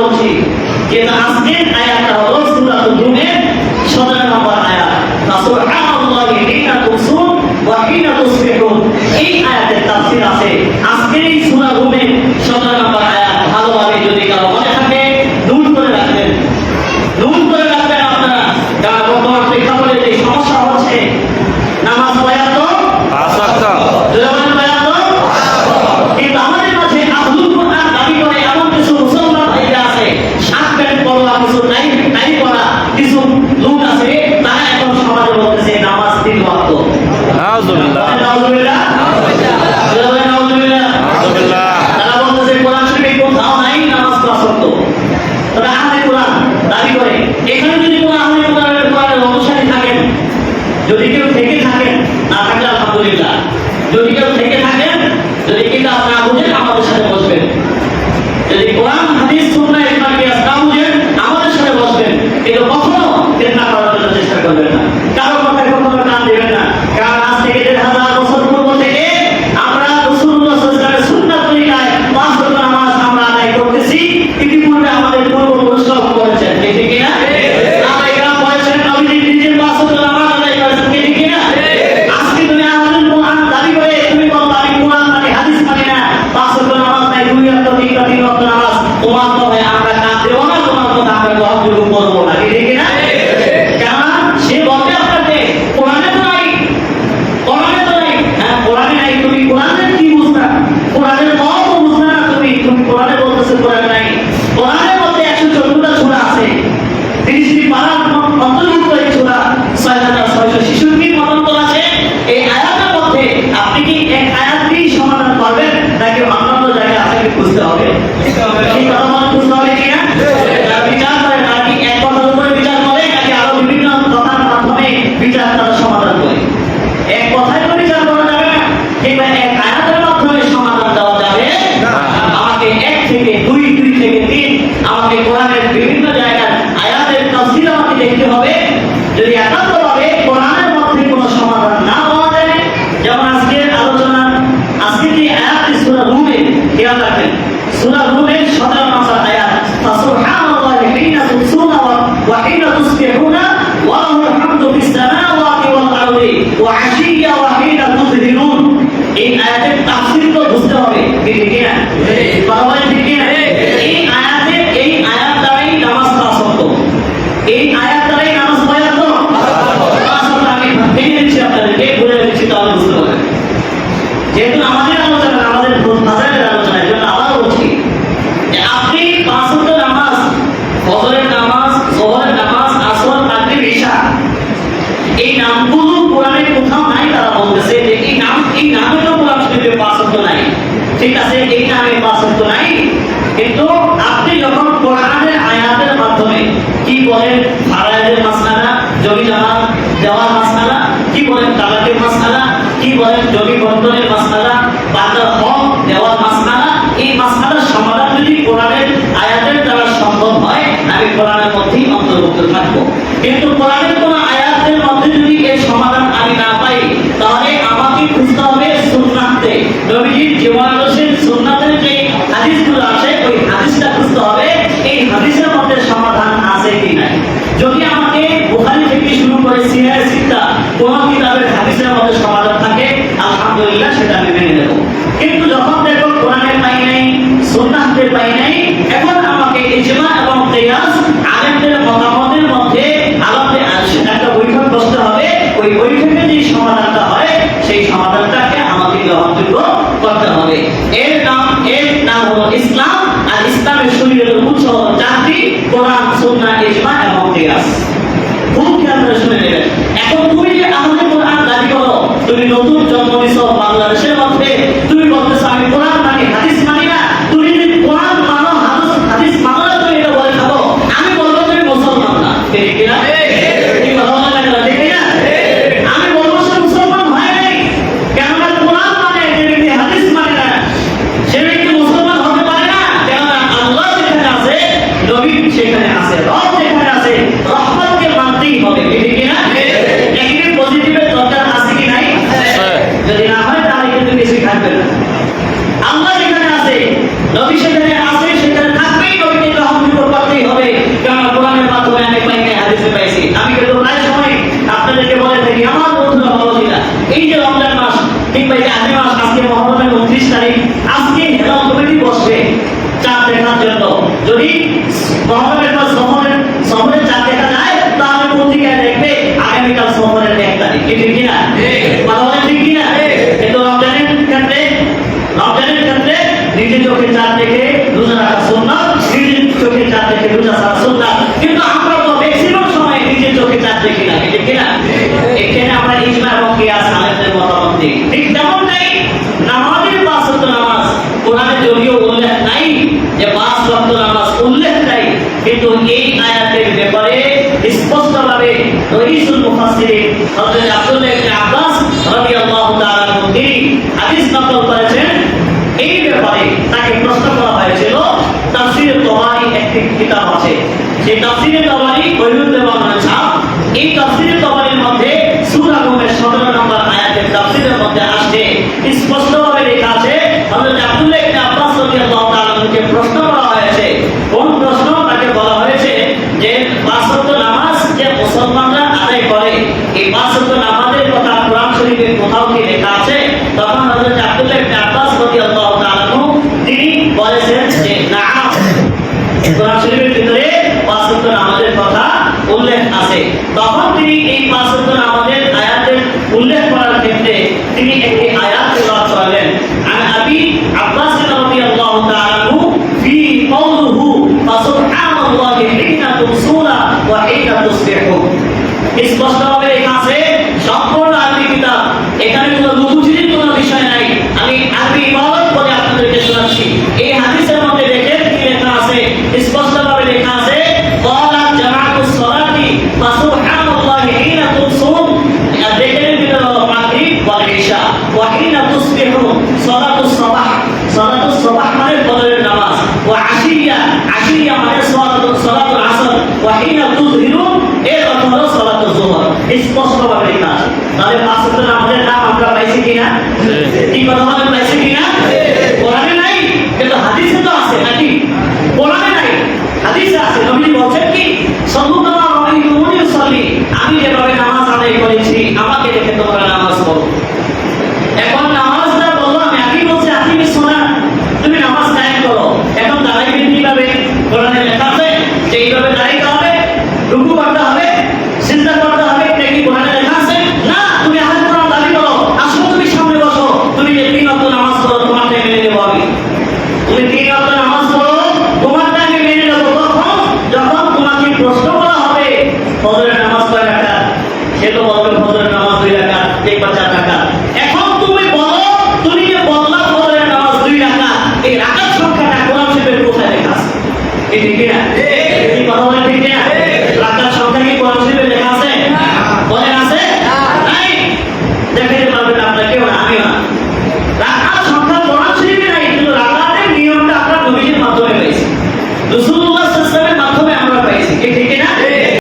বলছি কিন্তু আজকের আয়াতটা হলো সুরাতুল রুমের সতেরো নম্বর আয়াত। সুবহানাল্লাহি হিনা তুসুন ওয়া হিনা এই আয়াতের তাফসীর আছে। আজকের এই সূরা রুমের সতেরো নম্বর আমাকে এক থেকে দুই দুই থেকে তিন, আমাকে কোরআনের বিভিন্ন জায়গার আয়াতের তফসিল আমাকে দেখতে হবে। যদি একান্তভাবে কোরআনের মধ্যে কোনো সমাধান না পাওয়া যায়, যেমন আজকের আলোচনা, আজকে যে আয়াতটি সুরা রুমে, খেয়াল রাখেন সুরা রুমে সতেরো মাসের আয়াত فسبحان الله حين تبصرون وحين تصبحون وله الحمد في السماوات والارض وعلى Amén. এইটা আমি পাঁচত্ব নাই। কিন্তু আপনি যখন কোরআনের আয়াতের মাধ্যমে কি বলেন ফারায়ের মাসনালা জমি জমা দেওয়ার মাসনালা কি বলেন, তালাকের মাসনালা কি বলেন, জমি বন্ধনের মাসনালা বাজার হক দেওয়ার মাসনালা এই মাসনালার সমাধান যদি কোরআনের আয়াতের দ্বারা সম্ভব হয়, আমি কোরআনের মধ্যেই অন্তর্ভুক্ত থাকব। কিন্তু কোরআনের ওই বৈঠকে যে সমাধানটা হয়, সেই সমাধানটাকে আমাদের গ্রহণযোগ্য করতে হবে। এর নাম এর নাম হলো ইসলাম, আর ইসলামের শরীরের উৎস চারটি কোরআন সুন্না ইসমা এবং কিয়াস। খুব খেয়াল করে শুনে নেবেন? এখন তুমি যে আমাদের কোরআন দাবি করো, তুমি নতুন জন্ম নিছ বাংলাদেশ যদি মহরমের পর সফরের সফরের চাঁদ দেখা যায় তাহলে পত্রিকায় দেখবে আগামীকাল সফরের এক তারিখ? ঠিক কিনা? কথা বলেন ঠিক কিনা? কিন্তু রমজানের ক্ষেত্রে রমজানের ক্ষেত্রে নিজের চোখে চাঁদ দেখে রোজা রাখা সুন্নাত নিজের চোখে চাঁদ দেখে রোজা রাখা সুন্নাত। কিন্তু আমরা তো ম্যাক্সিমাম সময় নিজের চোখে চাঁদ দেখি না ঠিক কিনা? এখানে আমরা ইজমা এবং কিয়াস আলেমদের মতামত দিই। ঠিক তেমনটাই নামাজের পাঁচ ওয়াক্ত নামাজ কোরআনে যদিও উল্লেখ নাই যে পাঁচ ওয়াক্ত নামাজ উল্লেখ নাই কিন্তু এই আয়াতের ব্যাপারে স্পষ্টভাবে রহিসুল মুফাসসিরে হযরত আব্দুল্লাহ ইবনে আব্বাস রাদিয়াল্লাহু তাআলা তিনি হাদিস নকল করেছেন। এই ব্যাপারে তাকে প্রশ্ন করা হয়েছিল, তাফসীরে তবারি একটি কিতাব আছে। সেই তাফসীরে তবারি বৈরুদ্দে বাংলা ছাপ এই তাফসীরে তবারির মধ্যে সূরা রুমের 17 নম্বর আয়াতের তাফসীরের মধ্যে আসছে স্পষ্টভাবে লেখা আছে হযরত আব্দুল্লাহ ইবনে আব্বাস রাদিয়াল্লাহু তাআলা আনহুকে প্রশ্ন করা হয়েছে কোন প্রশ্ন তাকে বলা হয়েছে যে পাঁচ ওয়াক্ত নামাজ যে মুসলমানরা আদায় করে এই পাঁচ নামাজের লেখা আছে সম্পূর্ণ আরবি কিতাব এখানে কোনো লুকুচির কোনো বিষয় নাই আমি আরবি ইবাদত করে আপনাদেরকে শোনাচ্ছি এই হাদিসের মধ্যে দেখেন কি লেখা আছে স্পষ্টভাবে লেখা আছে ক্বালা জামাআতুস সালাতি ফাসুবহানাল্লাহি হিনা তুমসুন আর দেখেন ভিতরে হলো মাগরিব ওয়াল ইশা ওয়া হিনা তুসবিহুন সালাতুস সাবাহ সালাতুস সাবাহ মানে ফজরের নামাজ ওয়া আশিয়া আশিয়া মানে সালাতুস সালাতুল আসর ওয়া হিনা তুযহিরুন এর অর্থ হলো সালাতুল জোহর। লেখা আছে। তাহলে পাঁচ ওয়াক্ত নাম আমরা পাইছি কিনা? কি কথা বলেন পাইছি কিনা? কোরআনে